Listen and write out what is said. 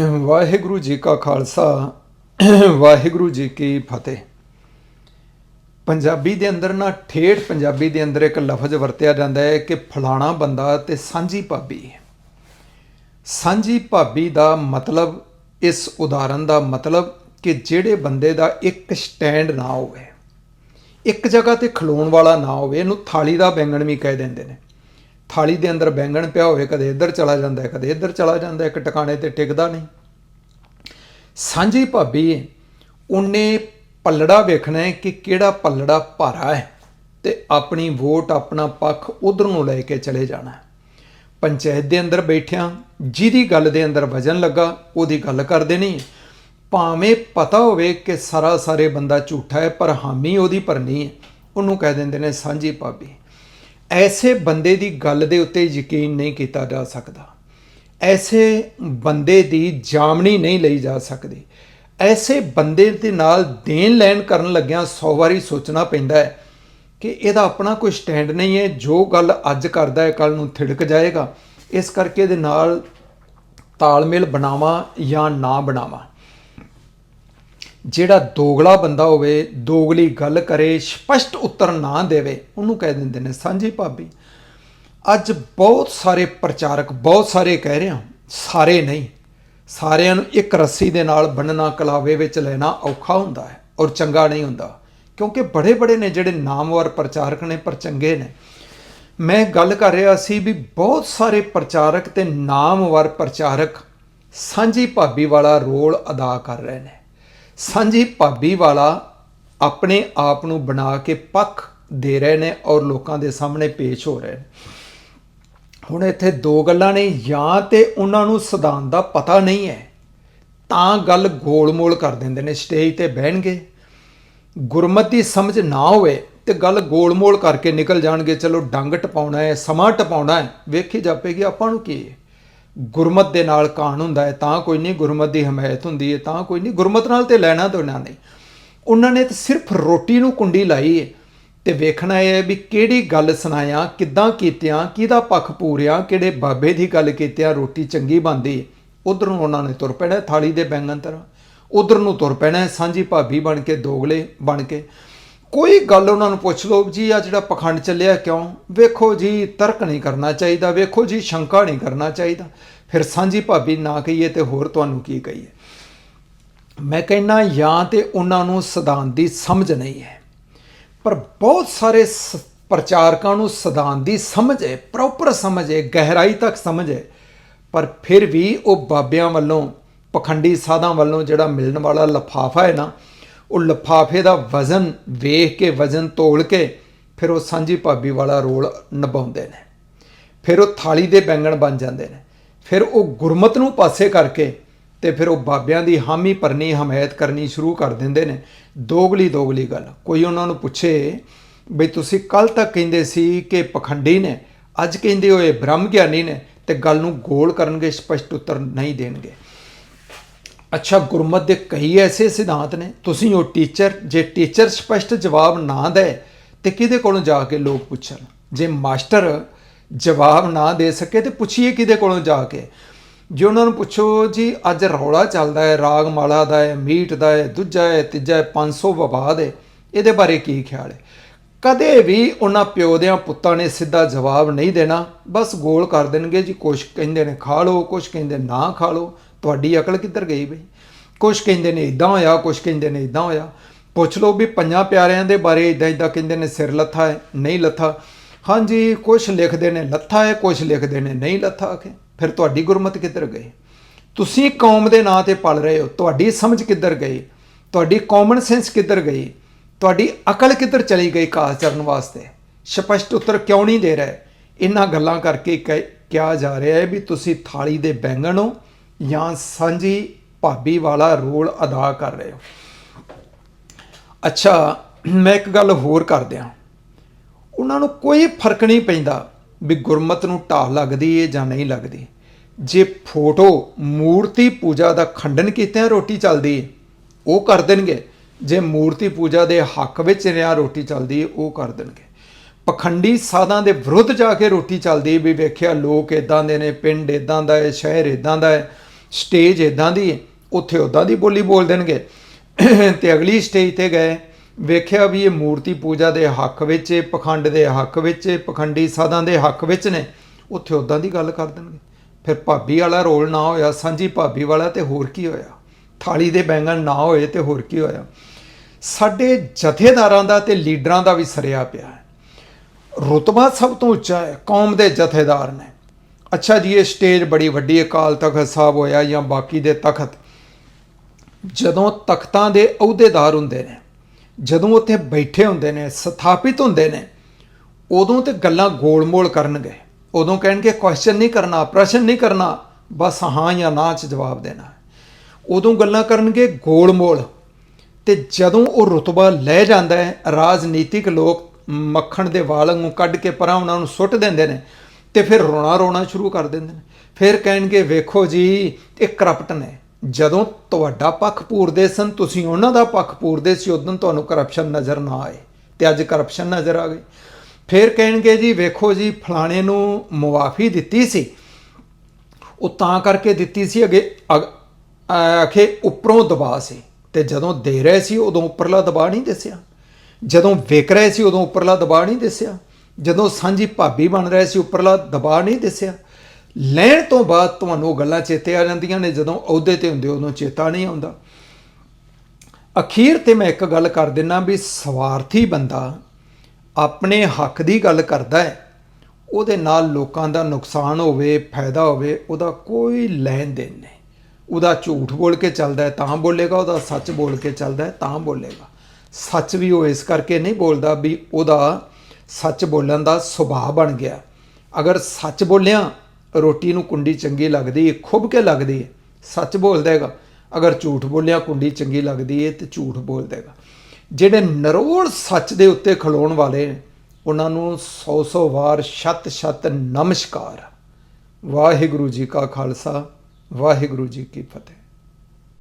ਵਾਹਿਗੁਰੂ ਜੀ ਕਾ ਖਾਲਸਾ, ਵਾਹਿਗੁਰੂ ਜੀ ਕੀ ਫਤਿਹ। ਪੰਜਾਬੀ ਦੇ ਅੰਦਰ ਨਾ ਠੇਠ ਪੰਜਾਬੀ ਦੇ ਅੰਦਰ ਇੱਕ ਲਫ਼ਜ਼ ਵਰਤਿਆ ਜਾਂਦਾ ਹੈ ਕਿ ਫਲਾਣਾ ਬੰਦਾ ਤੇ ਸਾਂਝੀ ਭਾਬੀ। ਸਾਂਝੀ ਭਾਬੀ ਦਾ ਮਤਲਬ, ਇਸ ਉਦਾਹਰਨ ਦਾ ਮਤਲਬ ਕਿ ਜਿਹੜੇ ਬੰਦੇ ਦਾ ਇੱਕ ਸਟੈਂਡ ਨਾ ਹੋਵੇ, ਇੱਕ ਜਗ੍ਹਾ ਤੇ ਖਲੋਣ ਵਾਲਾ ਨਾ ਹੋਵੇ, ਇਹਨੂੰ ਥਾਲੀ ਦਾ ਬੈਂਗਣ ਵੀ ਕਹਿ ਦਿੰਦੇ ਨੇ। ਥਾਲੀ ਦੇ ਅੰਦਰ ਬੈਂਗਣ ਪਿਆ ਹੋਵੇ, ਕਦੇ ਇੱਧਰ ਚਲਾ ਜਾਂਦਾ ਹੈ, ਕਦੇ ਇੱਧਰ ਚਲਾ ਜਾਂਦਾ ਇੱਕ ਟਿਕਾਣੇ ਤੇ ਟਿਕਦਾ ਨਹੀਂ। ਸਾਂਝੀ ਭਾਬੀ, ਉਹਨੇ ਪੱਲੜਾ ਵੇਖਣਾ ਹੈ ਕਿ ਕਿਹੜਾ ਪੱਲੜਾ ਭਾਰਾ ਹੈ ਤੇ ਆਪਣੀ ਵੋਟ ਆਪਣਾ ਪੱਖ ਉਧਰ ਨੂੰ ਲੈ ਕੇ ਚਲੇ ਜਾਣਾ ਪੰਚਾਇਤ ਦੇ ਅੰਦਰ ਬੈਠਿਆਂ, ਜਿਹਦੀ ਗੱਲ ਦੇ ਅੰਦਰ ਵਜਨ ਲੱਗਾ, ਉਹਦੀ ਗੱਲ ਕਰਦੇ ਨਹੀਂ। ਭਾਵੇਂ ਪਤਾ ਹੋਵੇ ਕਿ ਸਾਰਾ ਸਾਰੇ ਬੰਦਾ ਝੂਠਾ ਹੈ, ਪਰ ਹਾਮੀ ਉਹਦੀ ਭਰਨੀ ਹੈ। ਉਹਨੂੰ ਕਹਿ ਦਿੰਦੇ ਨੇ ਸਾਂਝੀ ਭਾਬੀ। ਐਸੇ ਬੰਦੇ ਦੀ ਗੱਲ ਦੇ ਉੱਤੇ ਯਕੀਨ ਨਹੀਂ ਕੀਤਾ ਜਾ ਸਕਦਾ। ਐਸੇ ਬੰਦੇ ਦੀ ਜਾਮਣੀ ਨਹੀਂ ਲਈ ਜਾ ਸਕਦੀ। ਐਸੇ ਬੰਦੇ ਦੇ ਨਾਲ ਦੇਣ ਲੈਣ ਕਰਨ ਲੱਗਿਆਂ 100 ਵਾਰੀ ਸੋਚਣਾ ਪੈਂਦਾ ਹੈ ਕਿ ਇਹਦਾ ਆਪਣਾ ਕੋਈ ਸਟੈਂਡ ਨਹੀਂ ਹੈ। ਜੋ ਗੱਲ ਅੱਜ ਕਰਦਾ ਹੈ ਕੱਲ ਨੂੰ ਥਿੜਕ ਜਾਏਗਾ। ਇਸ ਕਰਕੇ ਇਹਦੇ ਨਾਲ ਤਾਲਮੇਲ ਬਣਾਵਾਂ ਜਾਂ ਨਾ ਬਣਾਵਾਂ। ਜਿਹੜਾ ਦੋਗਲਾ ਬੰਦਾ ਹੋਵੇ, ਦੋਗਲੀ ਗੱਲ ਕਰੇ, ਸਪਸ਼ਟ ਉੱਤਰ ਨਾ ਦੇਵੇ, ਉਹਨੂੰ ਕਹਿ ਦਿੰਦੇ ਨੇ, ਸਾਂਝੀ ਭਾਬੀ, ਅੱਜ ਬਹੁਤ ਸਾਰੇ ਪ੍ਰਚਾਰਕ ਬਹੁਤ ਸਾਰੇ ਕਹਿ ਰਿਹਾ ਸਾਰੇ ਨਹੀਂ, ਸਾਰਿਆਂ ਨੂੰ ਇੱਕ ਰੱਸੀ ਦੇ ਨਾਲ ਬੰਨਣਾ, ਕਲਾਵੇ ਵਿੱਚ ਲੈਣਾ ਔਖਾ ਹੁੰਦਾ ਹੈ ਔਰ ਚੰਗਾ ਨਹੀਂ ਹੁੰਦਾ, ਕਿਉਂਕਿ ਬੜੇ ਬੜੇ ਨੇ ਜਿਹੜੇ ਨਾਮਵਰ ਪ੍ਰਚਾਰਕ ਨੇ, ਪਰ ਚੰਗੇ ਨੇ। ਮੈਂ ਗੱਲ ਕਰ ਰਿਹਾ ਸੀ ਵੀ ਬਹੁਤ ਸਾਰੇ ਪ੍ਰਚਾਰਕ ਤੇ ਨਾਮਵਰ ਪ੍ਰਚਾਰਕ ਸਾਂਝੀ ਭਾਬੀ ਵਾਲਾ ਰੋਲ ਅਦਾ ਕਰ ਰਹੇ ਨੇ। ਸਾਂਝੀ ਭਾਬੀ ਵਾਲਾ ਆਪਣੇ ਆਪ ਨੂੰ ਬਣਾ ਕੇ ਪੱਖ ਦੇ ਰਹੇ ਨੇ ਔਰ ਲੋਕਾਂ ਦੇ ਸਾਹਮਣੇ ਪੇਸ਼ ਹੋ ਰਹੇ ਨੇ। ਹੁਣ ਇੱਥੇ ਦੋ ਗੱਲਾਂ ਨੇ, ਜਾਂ ਤੇ ਉਹਨਾਂ ਨੂੰ ਸਿਧਾਂਤ ਦਾ ਪਤਾ ਨਹੀਂ ਹੈ, ਤਾਂ ਗੱਲ ਗੋਲ-ਮੋਲ ਕਰ ਦਿੰਦੇ ਨੇ, ਸਟੇਜ ਤੇ ਬਹਿਣਗੇ। ਗੁਰਮਤਿ ਦੀ ਸਮਝ ਨਾ ਹੋਵੇ ਤੇ ਗੱਲ ਗੋਲ-ਮੋਲ ਕਰਕੇ ਨਿਕਲ ਜਾਣਗੇ, ਚਲੋ ਡੰਗ ਟਪਾਉਣਾ ਹੈ, ਸਮਾਂ ਟਪਾਉਣਾ ਹੈ। ਵੇਖੀ ਜਾਪੇਗੀ, ਆਪਾਂ ਨੂੰ ਕੀ ਹੈ? ਗੁਰਮਤ ਦੇ ਨਾਲ ਕਾਣ ਹੁੰਦਾ ਹੈ, ਤਾਂ ਕੋਈ ਨਹੀਂ ਗੁਰਮਤ ਦੀ ਹਮਾਇਤ ਹੁੰਦੀ ਹੈ, ਤਾਂ ਕੋਈ ਨਹੀਂ ਗੁਰਮਤ ਨਾਲ ਤੇ ਲੈਣਾ ਦੇਣਾ ਨਹੀਂ ਉਹਨਾਂ ਨੇ ਤਾਂ ਸਿਰਫ ਰੋਟੀ ਨੂੰ ਕੁੰਡੀ ਲਾਈ ਹੈ ਤੇ ਵੇਖਣਾ ਇਹ ਹੈ ਵੀ ਕਿਹੜੀ ਗੱਲ ਸੁਣਾਇਆ, ਕਿੱਦਾਂ ਕੀਤਿਆਂ, ਕਿਹਦਾ ਪੱਖ ਪੂਰਿਆ, ਕਿਹੜੇ ਬਾਬੇ ਦੀ ਗੱਲ ਕੀਤਿਆਂ ਰੋਟੀ ਚੰਗੀ ਬਣਦੀ ਉਧਰ ਨੂੰ ਉਹਨਾਂ ਨੇ ਤੁਰ ਪੈਣਾ ਥਾਲੀ ਦੇ ਬੈਂਗਣ ਤਰ੍ਹਾਂ। ਉਧਰ ਨੂੰ ਤੁਰ ਪੈਣਾ ਸਾਂਝੀ ਭਾਬੀ ਬਣ ਕੇ, ਦੋਗਲੇ ਬਣ ਕੇ। ਕੋਈ ਗੱਲ ਉਹਨਾਂ ਨੂੰ ਪੁੱਛ ਲਓ ਜੀ ਆ ਜਿਹੜਾ ਪਖੰਡ ਚੱਲਿਆ ਕਿਉਂ? ਵੇਖੋ ਜੀ, ਤਰਕ ਨਹੀਂ ਕਰਨਾ ਚਾਹੀਦਾ, ਵੇਖੋ ਜੀ, ਸ਼ੰਕਾ ਨਹੀਂ ਕਰਨਾ ਚਾਹੀਦਾ। ਫਿਰ ਸਾਂਝੀ ਭਾਬੀ ਨਾ ਕਹੀਏ ਤੇ ਹੋਰ ਤੁਹਾਨੂੰ ਕੀ ਕਹੀਏ? ਮੈਂ ਕਹਿੰਨਾ ਜਾਂ ਤੇ ਉਹਨਾਂ ਨੂੰ ਸਿਧਾਂਤ ਦੀ ਸਮਝ ਨਹੀਂ ਹੈ, ਪਰ ਬਹੁਤ ਸਾਰੇ ਸ- ਪ੍ਰਚਾਰਕਾਂ ਨੂੰ ਸਿਧਾਂਤ ਦੀ ਸਮਝ ਹੈ ਪ੍ਰੋਪਰ ਸਮਝ ਹੈ, ਗਹਿਰਾਈ ਤੱਕ ਸਮਝ ਹੈ। ਪਰ ਫਿਰ ਵੀ ਉਹ ਬਾਬਿਆਂ ਵੱਲੋਂ, ਪਖੰਡੀ ਸਾਧਾਂ ਵੱਲੋਂ ਜਿਹੜਾ ਮਿਲਣ ਵਾਲਾ ਲਫਾਫਾ ਹੈ ਨਾ ਉਹ ਲਫਾਫੇ ਦਾ ਵਜ਼ਨ ਵੇਖ ਕੇ, ਵਜ਼ਨ ਤੋਲ ਕੇ ਫਿਰ ਉਹ ਸਾਂਝੀ ਭਾਬੀ ਵਾਲਾ ਰੋਲ ਨਿਭਾਉਂਦੇ ਨੇ। ਫਿਰ ਉਹ ਥਾਲੀ ਦੇ ਬੈਂਗਣ ਬਣ ਜਾਂਦੇ ਨੇ। ਫਿਰ ਉਹ ਗੁਰਮਤ ਨੂੰ ਪਾਸੇ ਕਰਕੇ ਤੇ ਫਿਰ ਉਹ ਬਾਬਿਆਂ ਦੀ ਹਾਮੀ ਭਰਨੀ, ਹਮਾਇਤ ਕਰਨੀ ਸ਼ੁਰੂ ਕਰ ਦਿੰਦੇ ਨੇ। ਦੋਗਲੀ ਦੋਗਲੀ ਗੱਲ। ਕੋਈ ਉਹਨਾਂ ਨੂੰ ਪੁੱਛੇ, ਬਈ ਤੁਸੀਂ ਕੱਲ ਤੱਕ ਕਹਿੰਦੇ ਸੀ ਕਿ ਪਖੰਡੀ ਨੇ? ਅੱਜ ਕਹਿੰਦੇ ਹੋਏ ਬ੍ਰਹਮ ਗਿਆਨੀ ਨੇ ਤੇ ਗੱਲ ਨੂੰ ਗੋਲ ਕਰਨਗੇ, ਸਪਸ਼ਟ ਉੱਤਰ ਨਹੀਂ ਦੇਣਗੇ। ਅੱਛਾ, ਗੁਰਮਤ ਦੇ ਕਈ ਐਸੇ ਸਿਧਾਂਤ ਨੇ। ਤੁਸੀਂ ਉਹ ਟੀਚਰ, ਜੇ ਟੀਚਰ ਸਪਸ਼ਟ ਜਵਾਬ ਨਾ ਦੇ, ਤੇ ਕਿਹਦੇ ਕੋਲੋਂ ਜਾ ਕੇ ਲੋਕ ਪੁੱਛਣ? ਜੇ ਮਾਸਟਰ ਜਵਾਬ ਨਾ ਦੇ ਸਕੇ, ਤੇ ਪੁੱਛੀਏ ਕਿਹਦੇ ਕੋਲੋਂ ਜਾ ਕੇ? ਜੇ ਉਹਨਾਂ ਨੂੰ ਪੁੱਛੋ ਜੀ, ਅੱਜ ਰੌਲਾ ਚੱਲਦਾ ਹੈ, ਰਾਗ ਮਾਲਾ ਦਾ ਹੈ, ਮੀਟ ਦਾ ਹੈ, ਦੂਜਾ ਹੈ, ਤੀਜਾ ਹੈ 500 ਵਿਵਾਦ ਹੈ, ਇਹਦੇ ਬਾਰੇ ਕੀ ਖਿਆਲ ਹੈ? ਕਦੇ ਵੀ ਉਹਨਾਂ ਪਿਓ ਦਿਆਂ ਪੁੱਤਾਂ ਨੇ ਸਿੱਧਾ ਜਵਾਬ ਨਹੀਂ ਦੇਣਾ, ਬਸ ਗੋਲ ਕਰ ਦੇਣਗੇ ਜੀ, ਕੁਛ ਕਹਿੰਦੇ ਨੇ ਖਾ ਲਓ, ਕੁਛ ਕਹਿੰਦੇ ਨਾ ਖਾ ਲਓ। ਤੁਹਾਡੀ ਅਕਲ ਕਿੱਧਰ ਗਈ ਬਈ? ਕੁਛ ਕਹਿੰਦੇ ਨੇ ਇਦਾਂ ਹੋਇਆ, ਕੁਛ ਕਹਿੰਦੇ ਨੇ ਇਦਾਂ ਹੋਇਆ। ਪੁੱਛ ਲਓ ਵੀ ਪੰਜਾਂ ਪਿਆਰਿਆਂ ਦੇ ਬਾਰੇ ਇਦਾਂ ਇਦਾਂ ਕਹਿੰਦੇ ਨੇ, ਸਿਰ ਲੱਥਾ ਹੈ, ਨਹੀਂ ਲੱਥਾ। ਹਾਂਜੀ, ਕੁਛ ਲਿਖਦੇ ਨੇ, ਲੱਥਾ ਹੈ, ਕੁਛ ਲਿਖਦੇ ਨੇ, ਨਹੀਂ ਲੱਥਾ ਕਿ ਫਿਰ ਤੁਹਾਡੀ ਗੁਰਮਤ ਕਿੱਧਰ ਗਈ? ਤੁਸੀਂ ਕੌਮ ਦੇ ਨਾਂ ਤੇ ਪਲ ਰਹੇ ਹੋ, ਤੁਹਾਡੀ ਸਮਝ ਕਿੱਧਰ ਗਈ? ਤੁਹਾਡੀ ਕਾਮਨ ਸੈਂਸ ਕਿੱਧਰ ਗਈ? ਤੁਹਾਡੀ ਅਕਲ ਕਿੱਧਰ ਚਲੀ ਗਈ ਕਾਸ ਚਰਨ ਵਾਸਤੇ? ਸਪਸ਼ਟ ਉੱਤਰ ਕਿਉਂ ਨਹੀਂ ਦੇ ਰਹੇ? ਇਹਨਾਂ ਗੱਲਾਂ ਕਰਕੇ ਕਹਿ- ਕਿਹਾ ਜਾ ਰਿਹਾ ਹੈ ਵੀ ਤੁਸੀਂ ਥਾਲੀ ਦੇ ਬੈਂਗਣ ਹੋ ਜਾਂ ਸਾਂਝੀ ਭਾਬੀ ਵਾਲਾ ਰੋਲ ਅਦਾ ਕਰ ਰਹੇ ਹੋ। ਅੱਛਾ, ਮੈਂ ਇੱਕ ਗੱਲ ਹੋਰ ਕਰ ਦਿਆਂ ਉਹਨਾਂ ਨੂੰ ਕੋਈ ਫ਼ਰਕ ਨਹੀਂ ਪੈਂਦਾ ਵੀ ਗੁਰਮਤ ਨੂੰ ਢਾਹ ਲੱਗਦੀ ਏ ਜਾਂ ਨਹੀਂ ਲੱਗਦੀ। ਜੇ ਫੋਟੋ ਮੂਰਤੀ ਪੂਜਾ ਦਾ ਖੰਡਨ ਕੀਤਿਆਂ ਰੋਟੀ ਚੱਲਦੀ ਏ, ਉਹ ਕਰ ਦੇਣਗੇ। ਜੇ ਮੂਰਤੀ ਪੂਜਾ ਦੇ ਹੱਕ ਵਿੱਚ ਰਿਆ ਰੋਟੀ ਚੱਲਦੀ ਏ, ਉਹ ਕਰ ਦੇਣਗੇ। ਪਖੰਡੀ ਸਾਧਾਂ ਦੇ ਵਿਰੁੱਧ ਜਾ ਕੇ ਰੋਟੀ ਚੱਲਦੀ ਵੀ ਵੇਖਿਆ ਲੋਕ ਇਦਾਂ ਦੇ ਨੇ, ਪਿੰਡ ਇਦਾਂ ਦਾ ਹੈ ਸ਼ਹਿਰ ਇਦਾਂ ਦਾ ਹੈ ਸਟੇਜ ਇਦਾਂ ਦੀ ਉੱਥੇ ਉਦਾਂ ਦੀ ਬੋਲੀ ਬੋਲ ਦੇਣਗੇ। ਤੇ ਅਗਲੀ ਸਟੇਜ ਤੇ ਗਏ ਵੇਖਿਆ ਵੀ ਇਹ ਮੂਰਤੀ ਪੂਜਾ ਦੇ ਹੱਕ ਵਿੱਚ ਹੈ, ਪਖੰਡ ਦੇ ਹੱਕ ਵਿੱਚ ਪਖੰਡੀ ਸਾਧਾਂ ਦੇ ਹੱਕ ਵਿੱਚ ਨੇ ਉੱਥੇ ਉਦਾਂ ਦੀ ਗੱਲ ਕਰ ਦੇਣਗੇ। ਫਿਰ ਭਾਬੀ ਵਾਲਾ ਰੋਲ ਨਾ ਹੋਇਆ ਸਾਂਝੀ ਭਾਬੀ ਵਾਲਾ ਤੇ ਹੋਰ ਕੀ ਹੋਇਆ? ਥਾਲੀ ਦੇ ਬੈਂਗਣ ਨਾ ਹੋਏ ਤੇ ਹੋਰ ਕੀ ਹੋਇਆ? ਸਾਡੇ ਜਥੇਦਾਰਾਂ ਦਾ ਤੇ ਲੀਡਰਾਂ ਦਾ ਵੀ ਸਰਿਆ ਪਿਆ ਹੈ। ਰੁਤਬਾ ਸਭ ਤੋਂ ਉੱਚਾ ਹੈ ਕੌਮ ਦੇ ਜਥੇਦਾਰ ਨੇ। ਅੱਛਾ ਜੀ, ਇਹ ਸਟੇਜ ਬੜੀ ਵੱਡੀ ਅਕਾਲ ਤਖਤ ਸਾਹਿਬ ਹੋਇਆ ਜਾਂ ਬਾਕੀ ਦੇ ਤਖਤ। ਜਦੋਂ ਤਖਤਾਂ ਦੇ ਅਹੁਦੇਦਾਰ ਹੁੰਦੇ ਨੇ, ਜਦੋਂ ਉੱਥੇ ਬੈਠੇ ਹੁੰਦੇ ਨੇ, ਸਥਾਪਿਤ ਹੁੰਦੇ ਨੇ, ਉਦੋਂ ਤੇ ਗੱਲਾਂ ਗੋਲ-ਮੋਲ ਕਰਨਗੇ। ਉਦੋਂ ਕਹਿਣਗੇ ਕੁਐਸਚਨ ਨਹੀਂ ਕਰਨਾ, ਪ੍ਰਸ਼ਨ ਨਹੀਂ ਕਰਨਾ, ਬਸ ਹਾਂ ਜਾਂ ਨਾ ਚ ਜਵਾਬ ਦੇਣਾ। ਉਦੋਂ ਗੱਲਾਂ ਕਰਨਗੇ ਗੋਲ-ਮੋਲ। ਤੇ ਜਦੋਂ ਉਹ ਰੁਤਬਾ ਲੈ ਜਾਂਦਾ ਹੈ, ਰਾਜਨੀਤਿਕ ਲੋਕ ਮੱਖਣ ਦੇ ਵਾਲ ਨੂੰ ਕੱਢ ਕੇ ਪਰਾਂ ਉਹਨਾਂ ਨੂੰ ਸੁੱਟ ਦਿੰਦੇ ਨੇ ਤੇ ਫਿਰ ਰੋਣਾ ਰੋਣਾ ਸ਼ੁਰੂ ਕਰ ਦਿੰਦੇ ਨੇ। ਫਿਰ ਕਹਿਣਗੇ ਵੇਖੋ ਜੀ, ਇਹ ਕਰਪਟ ਨੇ। ਜਦੋਂ ਤੁਹਾਡਾ ਪੱਖ ਪੂਰਦੇ ਸਨ, ਤੁਸੀਂ ਉਹਨਾਂ ਦਾ ਪੱਖ ਪੂਰਦੇ ਸੀ, ਉਦੋਂ ਤੁਹਾਨੂੰ ਕਰਪਸ਼ਨ ਨਜ਼ਰ ਨਾ ਆਏ ਤੇ ਅੱਜ ਕਰਪਸ਼ਨ ਨਜ਼ਰ ਆ ਗਈ। ਫਿਰ ਕਹਿਣਗੇ ਜੀ, ਵੇਖੋ ਜੀ, ਫਲਾਣੇ ਨੂੰ ਮੁਆਫੀ ਦਿੱਤੀ ਸੀ। ਉਹ ਤਾਂ ਕਰਕੇ ਦਿੱਤੀ ਸੀ, ਅਗੇ ਅਗ- ਆਖੇ, ਉੱਪਰੋਂ ਦਬਾਅ ਸੀ। ਤੇ ਜਦੋਂ ਦੇ ਰਹੇ ਸੀ, ਉਦੋਂ ਉੱਪਰਲਾ ਦਬਾਅ ਨਹੀਂ ਦਿਸਿਆ। ਜਦੋਂ ਵਿਕ ਰਹੇ ਸੀ, ਉਦੋਂ ਉੱਪਰਲਾ ਦਬਾਅ ਨਹੀਂ ਦਿਸਿਆ। ਜਦੋਂ ਸਾਂਝੀ ਭਾਬੀ ਬਣ ਰਹੇ ਸੀ, ਉੱਪਰਲਾ ਦਬਾਅ ਨਹੀਂ ਦਿਸਿਆ। ਲੈਣ ਤੋਂ ਬਾਅਦ ਤੁਹਾਨੂੰ ਉਹ ਗੱਲਾਂ ਚੇਤੇ ਆ ਜਾਂਦੀਆਂ ਨੇ, ਜਦੋਂ ਅਹੁਦੇ ਤੇ ਹੁੰਦੇ ਉਦੋਂ ਚੇਤਾ ਨਹੀਂ ਆਉਂਦਾ। ਅਖੀਰ ਤੇ ਮੈਂ ਇੱਕ ਗੱਲ ਕਰ ਦਿੰਨਾ ਵੀ ਸਵਾਰਥੀ ਬੰਦਾ ਆਪਣੇ ਹੱਕ ਦੀ ਗੱਲ ਕਰਦਾ ਹੈ। ਉਹਦੇ ਨਾਲ ਲੋਕਾਂ ਦਾ ਨੁਕਸਾਨ ਹੋਵੇ, ਫਾਇਦਾ ਹੋਵੇ, ਉਹਦਾ ਕੋਈ ਲੈਣ ਦੇਣ ਨਹੀਂ। ਉਹਦਾ ਝੂਠ ਬੋਲ ਕੇ ਚੱਲਦਾ ਹੈ, ਤਾਂ ਬੋਲੇਗਾ। ਉਹਦਾ ਸੱਚ ਬੋਲ ਕੇ ਚੱਲਦਾ ਹੈ, ਤਾਂ ਬੋਲੇਗਾ। ਸੱਚ ਵੀ ਉਹ ਇਸ ਕਰਕੇ ਨਹੀਂ ਬੋਲਦਾ ਵੀ ਉਹਦਾ ਸੱਚ ਬੋਲਣ ਦਾ ਸੁਭਾਅ ਬਣ ਗਿਆ। ਅਗਰ ਸੱਚ ਬੋਲਿਆ ਰੋਟੀ ਨੂੰ ਕੁੰਡੀ ਚੰਗੀ ਲੱਗਦੀ ਹੈ ਖੁੱਬ ਕੇ ਲੱਗਦੀ ਹੈ ਸੱਚ ਬੋਲਦਾ ਹੈਗਾ ਅਗਰ ਝੂਠ ਬੋਲਿਆ ਕੁੰਡੀ ਚੰਗੀ ਲੱਗਦੀ ਹੈ ਤੇ ਝੂਠ ਬੋਲਦਾ ਹੈਗਾ ਜਿਹੜੇ ਨਰੋੜ ਸੱਚ ਦੇ ਉੱਤੇ ਖਲੋਣ ਵਾਲੇ ਨੇ, ਉਹਨਾਂ ਨੂੰ 100-100 ਵਾਰ ਸ਼ਤ-ਸ਼ਤ ਨਮਸਕਾਰ। ਵਾਹਿਗੁਰੂ ਜੀ ਕਾ ਖਾਲਸਾ ਵਾਹਿਗੁਰੂ ਜੀ ਕੀ ਫਤਿਹ।